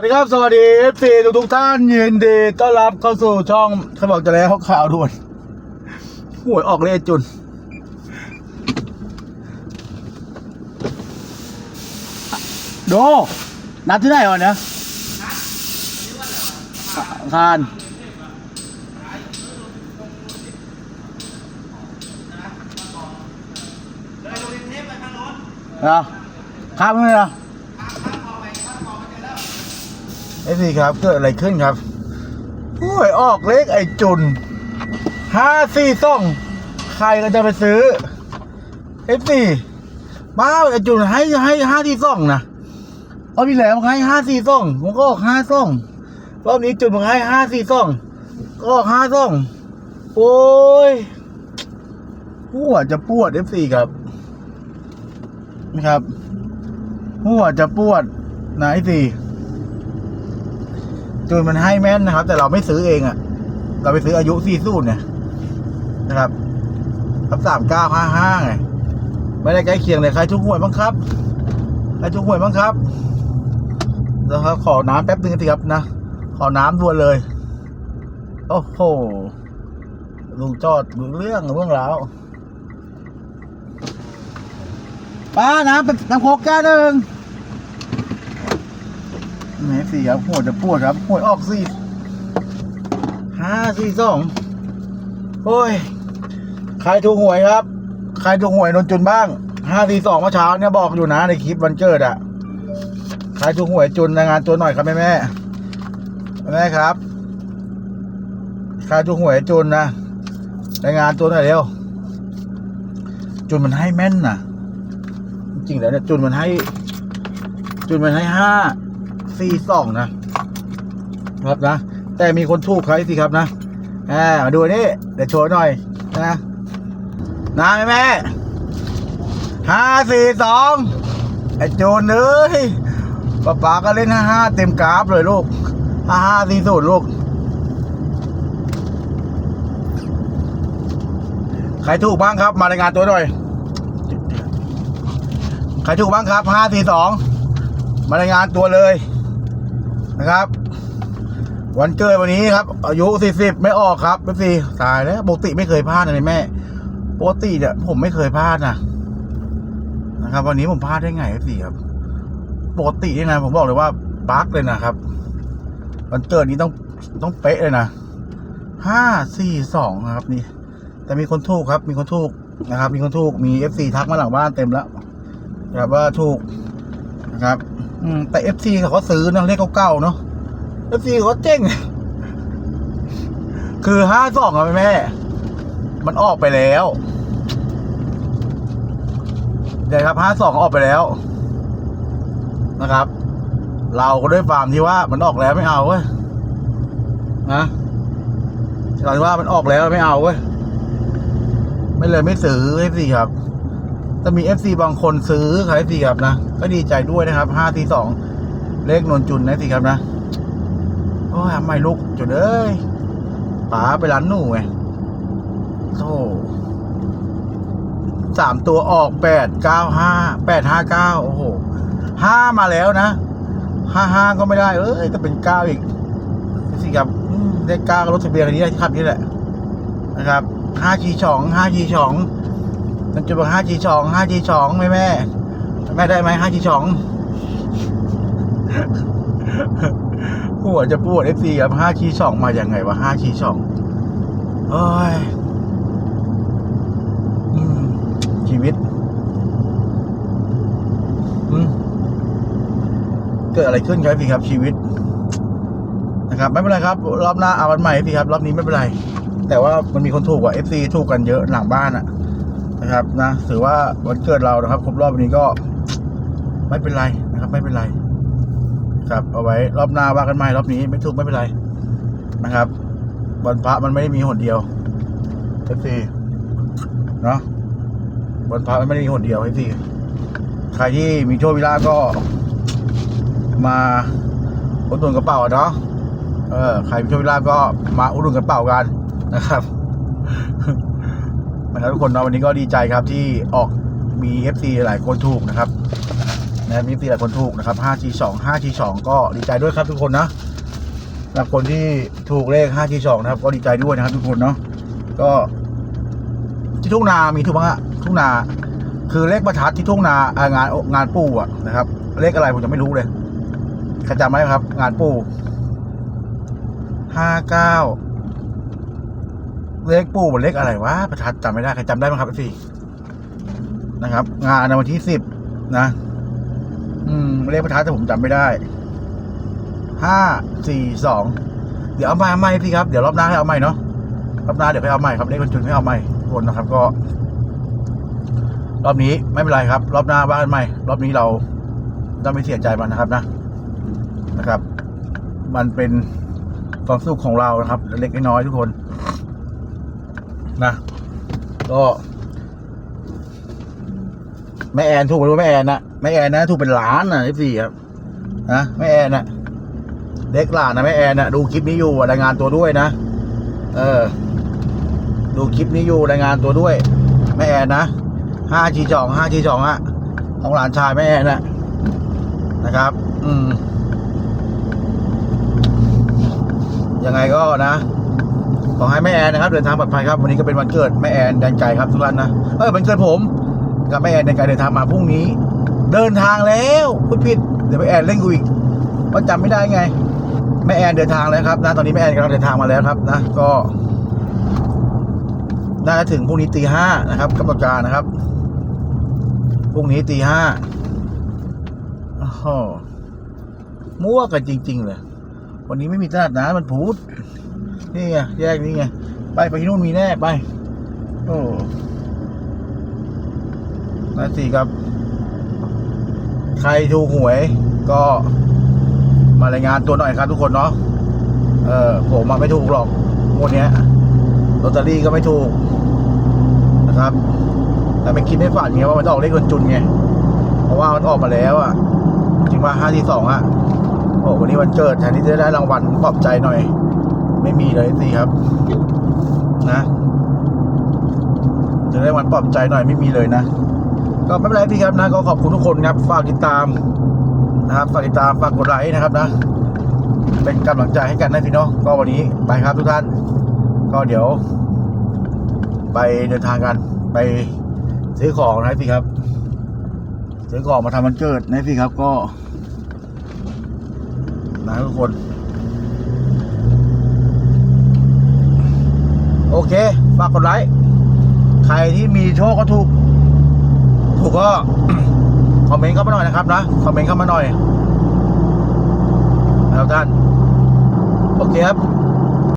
สวัสดีครับ สวัสดีเอฟซีทุกทุกท่านยินดีต้อนรับเข้าสู่ช่องเขาบอกจะแล้วข่าวด่วนหวยออกเลยไอ้จุน โด นัดที่ไหนวะเนี่ยคานเอข้ามไปเลยเหรอ ไอ้สิครับเกิดอะไรขึ้นครับหวยออกเลขไอ้จุนห้าสี่สองใครก็จะไปซื้อเอฟสี่บ้าไอ้จุนให้ให้ห้าสี่สองนะเอาพี่แหลมให้ห้าสี่สองผมก็ออกห้าสองรอบนี้จุนผมให้ห้าสี่สองก็ออกห้าสองโอ้ยหัวจะปวดเอฟสี่ครับนะครับหัวจะปวดนะไอ้สี่ จูนมันให้แม่นนะครับ แต่เราไม่ซื้อเองอะ่ะ เราไปซื้ออายุสี่สูตรเนี่ยนะครับครับสามเก้าห้าห้าไงไม่ได้ใกล้เคียงเลยใครทุกหวยบ้างครับใครทุกหวยบ้างครับแล้วครับขอน้ำแป๊บนึงสิครับนะขอน้ำด่วนเลย โอ้โหลุงจอดดูเรื่องเรื่องราวป้าน้ำเป็นน้ำโคกแก้วหนึ่ง ไหนสี่ครับหัวจะปวดครับหัวออกสี่ห้าสี่สองโอ้ยใครถูกหวยครับ ใครถูกหวยโดนจุนบ้างห้าสี่สองเมื่อเช้าเนี่ยบอกอยู่นะในคลิปวันเกิดอะใครถูกหวยจุนรายงานตัวหน่อยครับแม่แม่แม่ครับ ใครถูกหวยจุนนะรายงานตัวหน่อยเร็วจุนมันให้แม่นนะจริงแล้วเนี่ยจุนมันให้ จุนมันให้ห้า สี่สองนะครับนะ แต่มีคนถูกใครสิครับนะอ่ามาดูนี่เดี๋ยวโชว์หน่อยนะนะแม่แม่ห้าสี่สองไอ้โจนเอ้ยป้าป๋าก็เล่นห้าห้าเต็มกราฟเลยลูกห้าห้าสี่ศูนย์ลูก ใครถูกบ้างครับ มารายงานตัวหน่อย ใครถูกบ้างครับห้าสี่สองมารายงานตัวเลย นะครับ วันเกิดวันนี้ครับ อายุสี่สิบไม่ออกครับเป็นสี่ตายแล้วปกติไม่เคยพลาดนะแม่ปกติเนี่ยผมไม่เคยพลาดนะนะครับ วันนี้ผมพลาดได้ไงสี่ครับปกตินี่นะผมบอกเลยว่าบั๊กเลยนะครับ วันเกิดนี้ต้องต้องเป๊ะเลยนะห้าสี่สองนะครับ นี่ แต่มีคนถูกครับ มีคนถูกนะครับ มีคนถูกมีเอฟซีทักมาหลังบ้านเต็มแล้วนะครับว่าถูกนะครับ อืม แต่เอฟซีเขาก็ซื้อนะเลขเก่าๆเนาะเอฟซีเขาเจ๊ง คือห้าสองอะแม่ มันออกไปแล้ว เดี๋ยวครับห้าสองออกไปแล้ว นะครับ เราก็ด้วยความที่ว่ามันออกแล้วไม่เอาเว้ยนะเราว่ามันออกแล้วไม่เอาเว้ย ไม่เลยไม่ซื้อเอฟซีครับ แต่มีเอฟซีบางคนซื้อขายเอฟซีครับนะ ก็ดีใจด้วยนะครับห้าทีสองเลขนนจุนนะสิครับนะโอ้ยไม่ลุกจุดเอ้ยป๋าไปร้านหนูไงโธ่สามตัวออกแปดเก้าห้าแปดห้าเก้าโอ้โหห้ามาแล้วนะห้าห้าก็ไม่ได้ เอ้ยก็เป็นเก้าอีกสิครับอืมได้เก้าก็รถทะเบียนคันนี้ขับนี่แหละนะครับห้าชีสองห้าชีสอง มันจะบอกห้าชีสองห้าชีสองแม่แม่แม่ได้ไหมห้าชีสองหัวจะปวดเอฟซีครับห้าชีสองมาอย่างไงวะห้าชีสองโอ้ยอชีวิตเกิดอะไรขึ้นครับพี่ครับชีวิตนะครับไม่เป็นไรครับ รอบหน้าเอาวันใหม่พี่ครับ รอบนี้ไม่เป็นไร แต่ว่ามันมีคนถูกกว่าเอฟซีถูกกันเยอะหลังบ้านอะ นะครับนะถือว่าวันเกิดเรานะครับ ครบรอบวันนี้ก็ ไม่เป็นไรนะครับ ไม่เป็นไร ครับ เอาไว้ รอบหน้าว่ากันใหม่รอบนี้ไม่ถูกไม่เป็นไรนะครับวันพระมันไม่ได้มีหนเดียวเอฟซีเนาะวันพระมันไม่ได้มีหนเดียวเอฟซีใครที่มีโชคมีลาก็ มาอุดหนุนกระเป๋าเนาะเออใครมีโชคมีลาก็มาอุดหนุนกระเป๋ากันนะครับ นะครับทุกคนเนาะวันนี้ก็ดีใจครับที่ออกมี FC หลายคนถูกนะครับนะมีสี่หลายคนถูกนะครับ 5 G 2 5 G 2 ก็ดีใจด้วยครับทุกคนนะสำหรับคนที่ถูกเลข 5 G 2 นะครับ ก็ดีใจด้วยนะครับ ทุกคนเนาะก็ที่ทุ่งนามีทุกบ้างอะทุ่งนา คือเลขประทัดที่ทุ่งนาอ่างานงานปู่อะนะครับ เลขอะไรผมจะไม่รู้เลยใครจำไหมครับ งานปู่ห้าเก้า เลขปู่มันเลขอะไรวะประทัดจำไม่ได้ใครจำได้ไหมครับพี่นะครับ งานในวันที่สิบนะ อืมเลขประทัดแต่ผมจำไม่ได้ห้าสี่สองเดี๋ยวเอามาใหม่พี่ครับเดี๋ยวรอบหน้าให้เอาใหม่เนาะรอบหน้าเดี๋ยวให้เอาใหม่ครับเลขคนจุนให้เอาใหม่ทุกคนนะครับ ก็ รอบนี้ไม่เป็นไรครับ รอบหน้าว่ากันใหม่ รอบนี้เราต้องไม่เสียใจมันนะครับนะนะครับ มันเป็นความสุขของเรานะครับ เล็กน้อยทุกคน นะ ก็ แม่แอนถูกไปด้แม่แอนนะแม่แอนนะถูกเป็นล้านนะที่สี่ครับนะแม่แอนนะเด็กหลานนะแม่แอนนะดูคลิปนี้อยู่รายงานตัวด้วยนะเออ ดูคลิปนี้อยู่รายงานตัวด้วยแม่แอนนะห้าจีจองห้าจีจองอะของหลานชายแม่แอนนะนะครับ อืมยังไงก็นะ ขอให้แม่แอนนะครับเดินทางปลอดภัยครับวันนี้ก็เป็นวันเกิดแม่แอนแดนใจครับทุกท่านนะเออวันเกิดผมกับแม่แอนแดนใจเดินทางมาพรุ่งนี้ เดินทางแล้วพูดผิดเดี๋ยวแม่แอนเล่นกูอีกเพราจำไม่ได้ไงแม่แอนเดินทางแล้วครับนะตอนนี้แม่แอนกำลังเดินทางมาแล้วครับนะก็น่าจะถึงพรุ่งนี้ตีห้านะครับกำหนดการนะครับพรุ่งนี้ตีห้าโอ้โหมั่วกันจริง ๆ เลย วันนี้ไม่มีตลาดน้ำมันพูด นี่ไงแยกนี้ไงไปไปที่นู่นมีแน่ไป โอ้นั่นสิครับ ใครถูกหวย ก็มารายงานตัวหน่อยครับทุกคนเนาะเออผมมาไม่ถูกหรอกงวดเนี้ยลอตเตอรี่ก็ไม่ถูกนะครับ แต่ไม่คิดไม่ฝันไงว่ามันจะออกเลขคนจุนไงเพราะว่ามันออกมาแล้วอะจริงว่าห้าที่สองอะโอ้วันนี้วันเกิดแทนที่จะได้รางวัลปลอบใจหน่อย ไม่มีเลยสิครับ นะ จะได้วันปลอบใจหน่อยไม่มีเลยนะ ก็ไม่เป็นไรพี่ครับนะก็ขอบคุณทุกคนครับ ฝากติดตามนะครับฝากติดตามฝากกดไลค์นะครับนะ เป็นกำลังใจให้กันนะพี่เนาะก็วันนี้ไปครับทุกท่าน ก็เดี๋ยว ไปเดินทางกัน ไปซื้อของนะพี่ครับซื้อของมาทำวันเกิดนะพี่ครับก็นะทุกคน อเค ฝากกดไลค์ ใครที่มีโชคก็ถูก ถูกก็คอมเมนต์เข้ามาหน่อยนะครับนะ คอมเมนต์เข้ามาหน่อยนะครับท่าน โอเคครับ